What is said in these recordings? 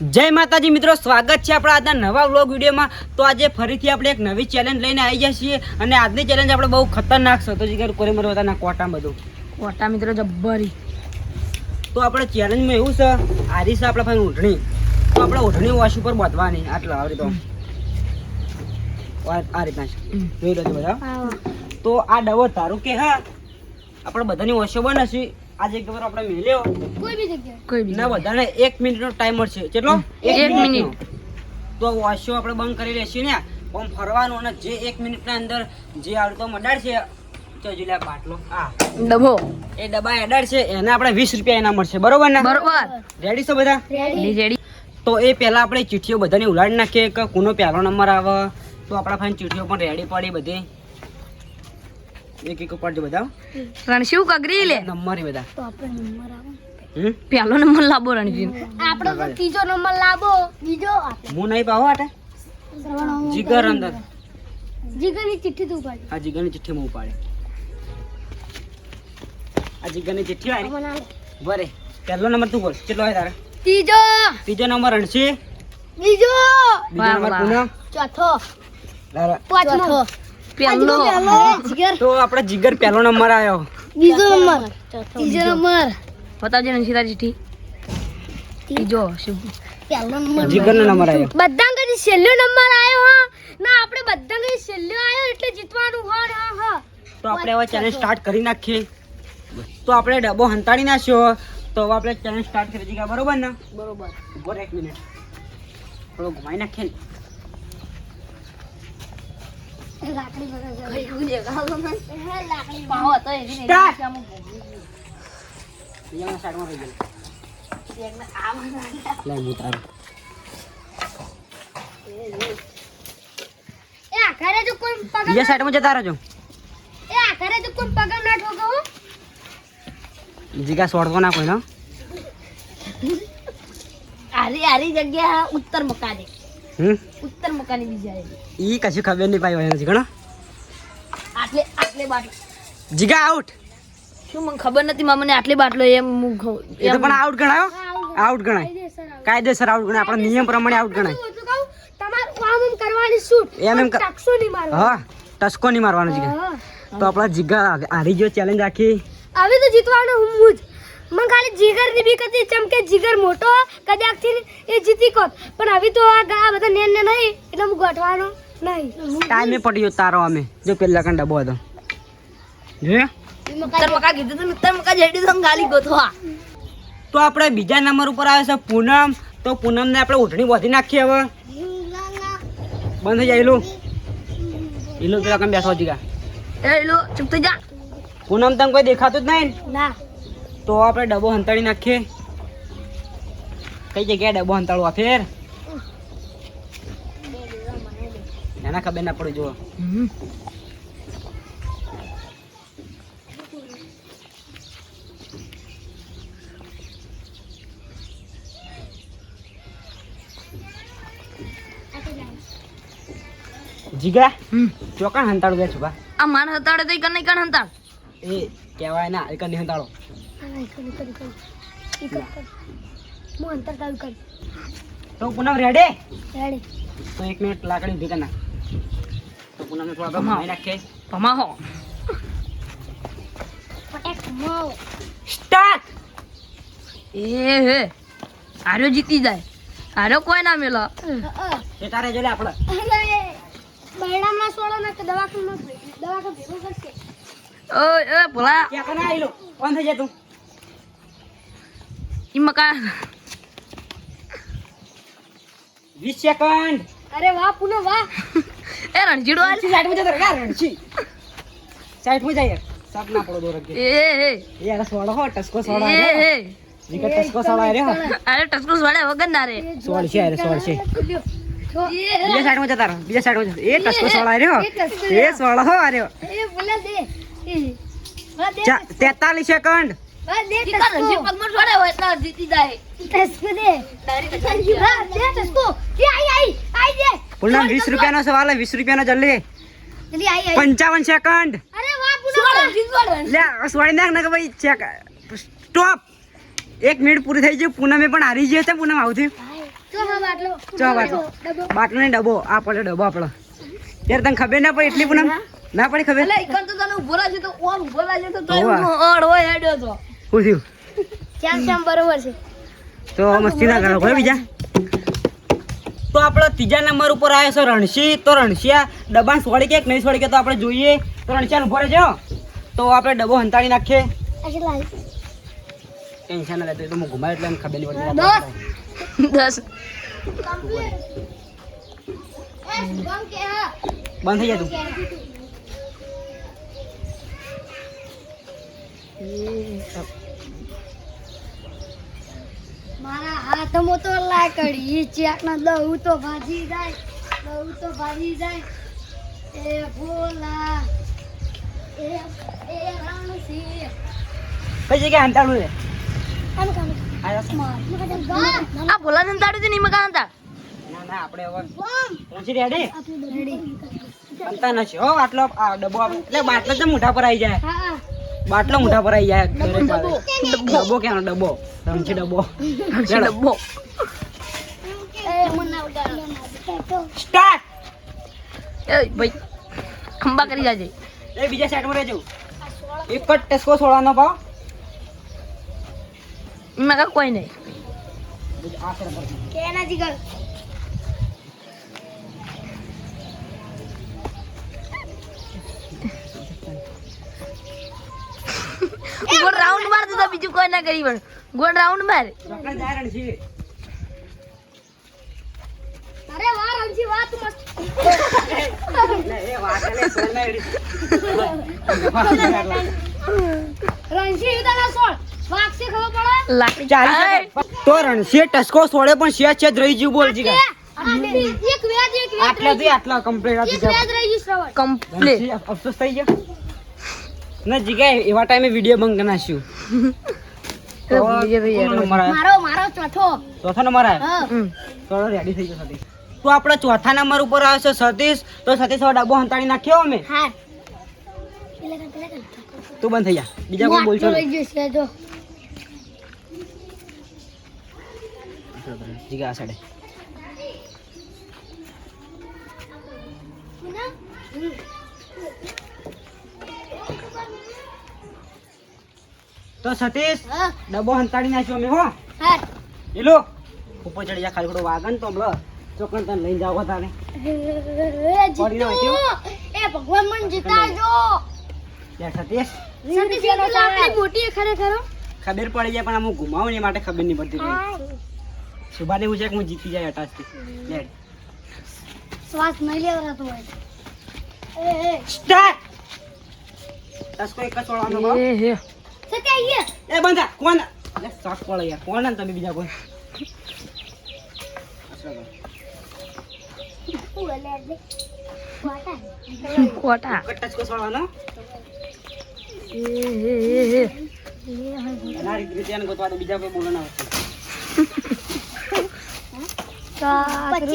જય માતાજી મિત્રો સ્વાગત છે આપણા આજના નવા વ્લોગ વિડીયોમાં. તો આજે ફરીથી આપણે એક નવી ચેલેન્જ લઈને આવી ગયા છીએ અને આજની ચેલેન્જ આપણે બહુ ખતરનાક છે. તો જીગર કોરે મરો બધાના કોટા બધું. કોટા મિત્રો જબ્બરી. તો આપણે ચેલેન્જમાં એવું છે આરી છે આપણા પાસે ઓઢણી તો આપણે ઓઢણી વોશ ઉપર બાંધવાની આટલા આવી તો. આ રીતના જોઈ લો બધા. તો આ ડબો તારું કે હા આપણે બધાની વોશો બનશે આજે એક આપણે મેલ્યો. કોઈ બી ના બધાને એક મિનિટનો ટાઈમ મળશે. કેટલો? એક મિનિટ. તો વોશો આપણે બંધ કરી લેશું ને. ઓમ ફરવાનું અને જે એક મિનિટના અંદર જે આવડતો મડાડ છે તો જો લે આ બાટલો. આ ડબો. એ ડબા એડાડ છે એને આપણે વીસ રૂપિયા એના મળશે. બરોબર ને? બરોબર. રેડી છે બધા? રેડી રેડી તો એ પહેલા આપણે ચિઠ્ઠીઓ બધાની ઉલાડી નાખીએ કે કોનો પહેલો નંબર આવે. તો આપણા પાસે ચિઠ્ઠીઓ પણ રેડી પડી બધી. એક એક ઉપર બધા રણશિવ કગરી લે? નંબર બધા. તો આપણે નંબર આવે પેલો નંબર લાબો રણજીત આપણો તો ત્રીજો નંબર લાબો બીજો હું નહીં પાવો આટે? જીગર અંદર. જીગરની ચિઠ્ઠી તું પાડી આ જીગરની ચિઠ્ઠી હું ઉપાડે. આ જીગરની ચિઠ્ઠી આવી બરે પહેલો નંબર તું બોલ. કેટલો હોય તારે? ત્રીજો. ત્રીજો નંબર રણશી બીજો. બીજો નંબર વાહ. ચોથો. પાંચમો. જીગર. તો આપણો જીગર પહેલો નંબર આવ્યો બીજો નંબર. ત્રીજો નંબર. બતાવજો તારી ચિઠ્ઠી ત્રીજો શું? પહેલો નંબર જીગરનો નંબર આવ્યો બધા કદી છેલ્લો નંબર આવ્યો હા? ના આપણે બધા કદી છેલ્લો આવ્યો એટલે જીતવાનું હા હા હા. તો આપણે હવે ચેલેન્જ સ્ટાર્ટ કરી નાખીએ. તો આપણે ડબ્બો હંતાડી નાખ્યો. તો હવે આપણે ચેલેન્જ સ્ટાર્ટ કરી દીધા. બરોબર ને? બરોબર. ઊભો એક મિનિટ. થોડો ઘુમાઈ નાખીએ ને. જતા રહેજો. એ આખરે જો કોઈ પગર ના ઠોકો હો. જીગા સોડવો ના કોઈ આરી આરી જગ્યા ઉત્તર મકાને. હમ? ઉત્તર મકાની બીજા ઈ કશું ખબર નહીં પાઈ હોય જીગા આટલે આટલે બાટલો. જીગા આઉટ! શું મને ખબર નથી મામને આટલી બાટલો એમ હું એ તો પણ આઉટ ગણાયો? આઉટ ગણાય. કાયદેસર સર આઉટ ગણાય. આપણા નિયમ પ્રમાણે આઉટ ગણાય? તમારું આમ આમ કરવાની છૂટ. એમ એમ પણ નહીં મારવાનો. હા ટસકો નહીં મારવાનો જીગા. તો આપણા જીગા હારી જો ચેલેન્જ રાખી. હવે તો જીતવાનો હું જ. મને ખાલી જીગરની બીક હતી ચમ કે જીગર મોટો કદાચથી એ જીતી કોત. પણ હવે તો આ ગા બધા નેન ને નહીં એટલે હું ગોઠવાનો નહીં. ટાઈમે પડ્યો તારો અમે. જો પેલા કાંડ ડબો હતો. જોયો તર મકા કીધું તું ને મકા જડી તો ગાલી ગોથવા તો આપણે બીજા નંબર ઉપર આવે છે પૂનમ. તો પૂનમને આપણે ઉઠણી બોધી નાખીએ હવે. બંધ થઈ જાય એલું એલું પેલા કામ બેઠો જીગા. એ લો ચૂપ થઈ જા. પૂનમ તને કોઈ દેખાતું જ નહીં? ને? ના તો આપણે ડબ્બો હંતાડી નાખીએ. કઈ જગ્યાએ ડબ્બો હંતાડવા ફેર? એના ખબર ના પડી જુઓ. હમ. જીગા હમ. ચોકણ હંતાડું બે છુપા આ માન હતાડે તો ઈ કને કણ હતાડ? એ કહેવાય ના એ કની હંતાડો. હું અંતર કાવી કરી. તો પૂનમ રેડે? રેડી. તો એક મિનિટ લાકડી ઊભી કરી નાખ. તો પૂનમને થોડા કમાઓ. ઘમાઈ નાખીએ. ભમાહો પટેક માવ સ્ટાર્ટ! એ હે. આર્યો જીતી જાય. આર્યો કોઈ ના મેલો. સેટા રેજો લે આપણે બૈરામ સોળો ને દવાખાના દવાખાના ભેગો કરશે. ઓય એ ભોલા ક્યાં કના આઈલો કોણ થઈ જાય તું. ઈ મકા 20 સેકન્ડ અરે વાહ પુનો વાહ. એ રણજીડો આ સાઈડમાં જતો રે રણજી? રણછી સાઈડમાં જાય. સાપ ના પડો દોર કે. એ એ એ. યાર સોડો હો ટસકો સોડો એ. એ નીકળ ટસકો સોડો રે અરે ટસકો સ્વાડે વગર ના રે. સોડ છે અરે સોડ છે. બીજા સાઈડમાં જતા રહો બીજા સાઈડમાં એ ટસકો સોડા હો. એ સોડો હો આરે એ બોલા દે. એ બોલા 43 સેકન્ડ પૂનમ 20 રૂપિયાનો સવાલ વીસ 20 રૂપિયાનો જલ્દી. જલ્દી આઈ આઈ. 55 સેકન્ડ સોડી નાખ ને ભાઈ ચેક સ્ટોપ એક મિનિટ પૂરી થઈ ગઈ પૂનમે પણ હારી ગઈ છે પૂનમ આવતી. બાટલો? ને ડબ્બો. આ પડે ડબ્બો આપણો. ત્યારે તને ખબર ના પડે એટલી પૂનમ? ના પડી ખબર? તો તને ઊભો તો ઓમ ઊભો હોય હેડ્યો તો. શું થયું શ્યામ શ્યામ બરોબર છે. તો મસ્તી ના કરો કોઈ બીજા? તો આપણો ત્રીજા નંબર ઉપર આવ્યો છે રણસી તો રણસિયા ડબ્બા સોળી કે નહીં સોળી કે તો આપણે જોઈએ. તો રણસિયા ઊભો રહેજો. તો આપણે ડબ્બો હંતાડી નાખીએ. ટેન્શન ના લેતો તો હું ઘુમાય એટલે એમ ખબર દસ કમ્પ્લીટ એ શુભમ કે હા બંધ થઈ જાય તું. મારા હાથમાં તો લાકડી ચાકના દહુ તો ભાજી જાય દહુ તો ભાજી જાય. એ ભોલા એ એ રાણસી. પછી કે હંતાડું છે? કામ કામ આ ભોલા ને છે ને મકા હતા ના ના આપણે હવે રણસી રેડી રેડી બનતા નથી હો આટલો ડબ્બો એટલે બાટલો તો મોઢા પર આવી જાય. હા. બાટલો મોટા પર આવી જાય ડબ્બો ક્યાં ડબ્બો. રમશે ડબ્બો? ડબ્બો? એ મને ઉડાડો સ્ટાર્ટ એ ભાઈ ખંબા કરી જાજે. એ બીજા સાઈડમાં રહેજો. એક જ ટેસ્કો છોડવાનો ભાવ મેં કાંઈ કોઈ નહીં. કેના જીગર ગોળ રાઉન્ડ માર તો બીજું કોઈ ના કરી પણ ગોળ રાઉન્ડ માર. અરે વાહ રમજી વાહ તું મસ્ત. સોળ. રણજી ઉદાના સોળ. ખબર પડે? લાકડી ચાલી તો રણસીએ ટસકો છોડે પણ શેર છે જ રહી ગયું બોલ જી એક વેજ એક વેજ આટલા થી આટલા કમ્પ્લીટ કમ્પ્લીટ અફસોસ થઈ ગયો. ના જીગા એવા ટાઈમે વીડિયો બંધ કરી નાખ્યું. નંબર આવ્યો? મારો મારો ચોથો. ચોથો નંબર આવ્યો હા રેડી થઈ ગયો સતીશ. તો આપણે ચોથા નંબર ઉપર આવ્યો છે સતીશ. તો સતીશ હવે ડબ્બો હંતાડી નાખ્યો અમે. તું બંધ થઈ જા. બીજા કોઈ બોલશો નહીં જીગા આ તો સતીશ ડબ્બો હંતાડી નાખ્યો અમે હો. હા. એલો ઉપર ચડી જા ખાલી વાગન તો હમણાં. ચોકન તને લઈને જાવ તારે. એ ભગવાન મને જીતાજો યાર સતીશ. સતીશ આપણી મોટી ખરેખર ખબર પડી જાય પણ હું ઘુમાવું ને માટે ખબર નહીં પડતી સુભાને એવું છે કે હું જીતી જાય અટાસથી લેડ શ્વાસ નહીં લેવડાતો હોય. એ એ. સ્ટાર્ટ! તસ કોઈ છોડવાનો એ હે સત્ય એ બંધા કોણ? અલે શાક પડે યાર કોણ ને તમે બીજા કોઈ? જ ટચકો છોડવાનો એ ગોતવા તો બીજા કોઈ બોલો ના આવશે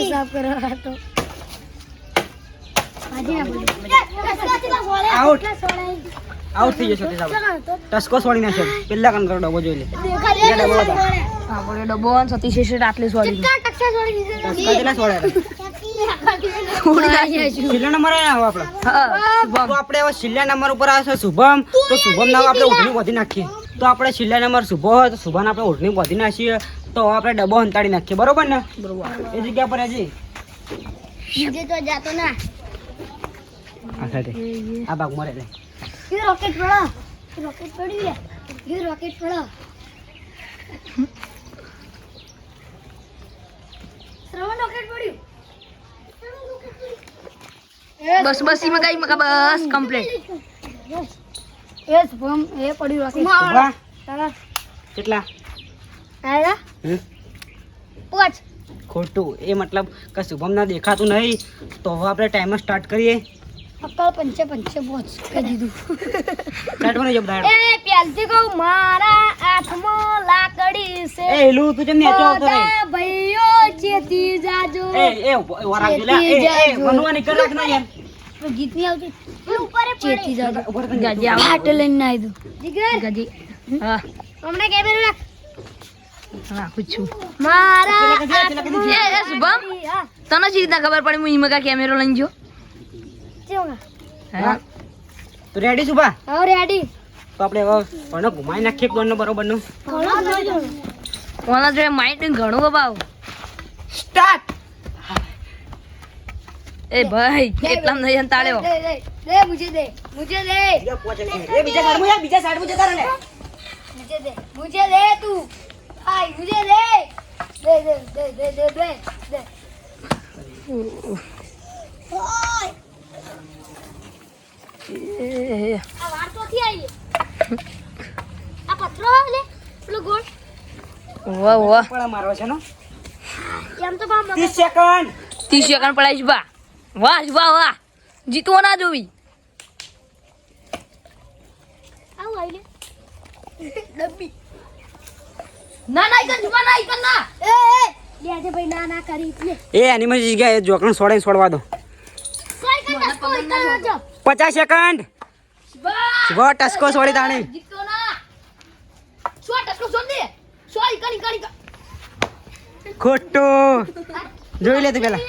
સાફ કરવા તો. ના બોલી આઉટ આઉટ થઈ જશે તે ટસકો છોડી નાખ્યો પેલા કન કરો ડબો જોઈ લે. આપણે ડબ્બો અને સતીશ શેષ આટલી સોડી ટસકો કેટલા છોડે નંબર આવ્યા આપણે આપણે હવે છેલ્લા નંબર ઉપર આવે છે શુભમ. તો શુભમ નામ આપણે ઓઢણી બોધી નાખીએ. તો આપણે છેલ્લા નંબર શુભ હોય તો શુભમ આપણે ઓઢણી વધી નાખીએ. તો આપણે ડબ્બો હંતાડી નાખીએ. બરોબર ને? બરોબર. એ જગ્યા પર હજી? આ ભાગ મરે લે એ રોકેટ પડો रॉकेट पड़ी है ये रॉकेट पड़ा श्रवण रॉकेट पड़ी બસ બસ એમાં કઈ મકા બસ કમ્પ્લીટ એ શુભમ એ પડ્યું રોકેટ શુભા તારા કેટલા આયા પાંચ ખોટું. એ મતલબ કે શુભમ ના દેખાતું નહીં તો હવે આપણે ટાઈમર સ્ટાર્ટ કરીએ. અક્કલ પંચે પંચે પહોંચ કહી દીધું. કાટવાનો જબ દાડો એ પ્યાલથી કહું મારા આઠમો લાકડી છે. એ લું તું જમ નેચો તો ભઈઓ ચેતી જાજો. એ એ વરાગ જો લે. એ એ મનવાની કરક ના એમ. તો ગીતની આવતી. એ ઉપર ચેતી જાજો. ઉપર પણ ગાજી આવ. હાટ લઈને ના આઈ દઉં ગાજી હા. હમણે કેમેરા રાખ. મારા તને સીધા ખબર પડી? હું ઈમકા કેમેરો લઈ જો હા? તું રેડી છું બા? હા રેડી તો આપણે હવે કોનો ઘુમાઈ નાખીએ કોનો બરોબરનું કોના જોડે માઇન્ડ ઘણું બબાવ. સ્ટાર્ટ એ ભાઈ કેટલા નહીં તાળ્યો દે મુજે દે મુજે દે. એ બીજા સાઈડ મુજે બીજા સાઈડ મુજે તારે મુજે દે મુજે દે તું. આય મુજે દે. દે દે દે દે દે દે ઓય. આ વાર તો થી આવી આ પથરો લે પેલો ગોળ. વાહ વાહ. પડા મારવા છે નો? એમ તો બા 30 સેકન્ડ. ત્રીસ સેકન્ડ પડાઈશ બા વાહ વાહ વાહ. જીતવો ના જોવી. આવું આવી લે ડબ્બી ના ના ઈકન જુબા ના ઈકન ના. એ એ. લે આજે ભાઈ ના ના કરી. લે. એ જોકણ સોડે છોડવા દો. જો પચાસ સેકન્ડ. વો ટસ્કો છોડી તાણી. ખોટો. જોઈ લે તું પેલા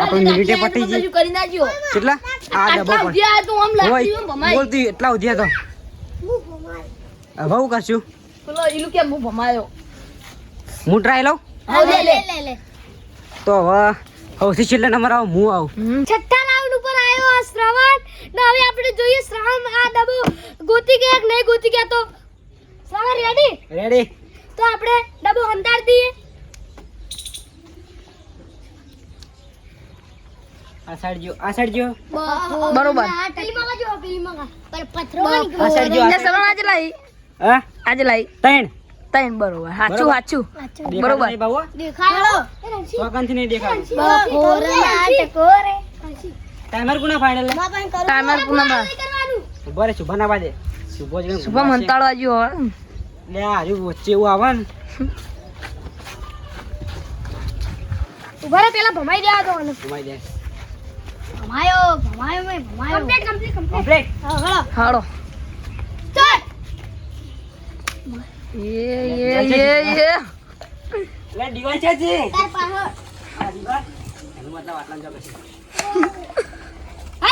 આપણે મિનિટે પટી ગઈ. કેટલા? આ ડબ્બો પણ બોલતી એટલા ઉધ્યા તો. હવે હું કરશું. પેલો કે હું ભમાયો? હું ટ્રાય લઉં તો હવે સૌથી છેલ્લા નંબર આવો હું આવું. છઠ્ઠા રાઉન્ડ ઉપર આવ્યો શ્રવણ ને હવે આપણે જોઈએ શ્રવણ આ ડબ્બો ગોતી ગયા કે નહીં ગોતી ગયા તો? શ્રવણ રેડી રેડી તો આપણે ડબ્બો હંતાડ દઈએ. આ સાઈડ જો આ સાઈડ જો બરોબર. પેલી જો પેલી મગા પર પથરો આ સાઈડ જો લે સરણ આજે લાઈ હા? આજે લાઈ ત્રણ. તૈન બરોબર. સાચું સાચું બરોબર. દેખાડો. નહીં દેખાડો. ટાઈમર કોના ફાઇનલમાં પણ કરું ટાઈમર પૂનમ બા. કરવાનું. ઊભો રે શુભા ના બાજે શુભો જ શુભમ હંતાળો આજુ હવે. લે આજુ વચ્ચે એવું આવે ને. ઊભા રે પેલા ભમાઈ દે આ તો ભમાઈ દે. ભમાયો ભમાયો મે ભમાયો. કમ્પ્લીટ કમ્પ્લીટ કમ્પ્લીટ કમ્પ્લીટ હા ચાલ. એ એ એ એ. લે દીવા છે જી તાર પાહો આ દીવા એનું મતલબ આટલા જ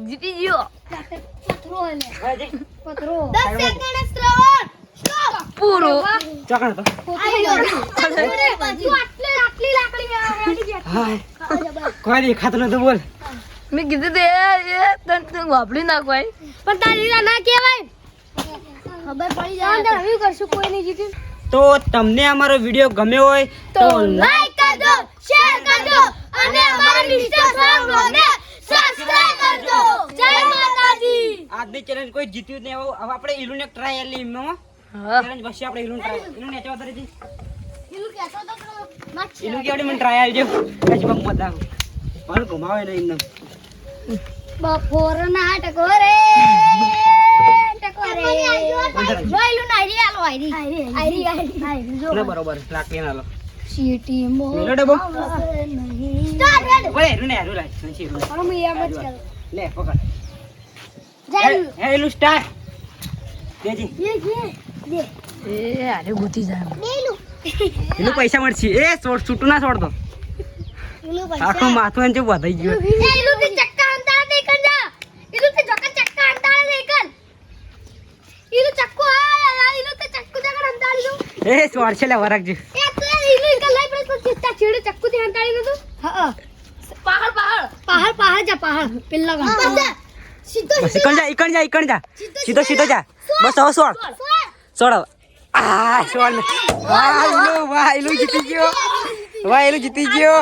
જીતી ગયો પથરો કોઈ દેખાતો નતો બોલ મેં કીધું તે તને તું વાપરી નાખવાય પણ તારી ના કહેવાય ખબર પડી કોઈ નહીં જીતી તો તમને અમારો વીડિયો ગમ્યો હોય તો લાઈક ચેલેન્જ કોઈ જીત્યું નહીં. હવે આપણે ઇલુને ટ્રાય લી આપણે મને ટ્રાય આવજો કશ બમ બફોર ના ટકો ના આરી આલો આરી આરી આરી બરોબર લાગે ના સિટી મો પૈસા મળશે. એ છોડ છૂટું ના છોડ તો આખું માથું એમ એને વધી ગયું. એ છોડ છે લે વરક નથી હંકારી નતું હા પહાડ પહાડ. પહાડ પહાડ જા પહાડ. પેલા ગામ સીધો સીધો. જા ઇકણ જા ઇકણ જા. સીધો સીધો. જા. બસ હવે સોળ. સોળ. આ સોળ વાહ એલું જીતી ગયો. વાહ એલું જીતી ગયો.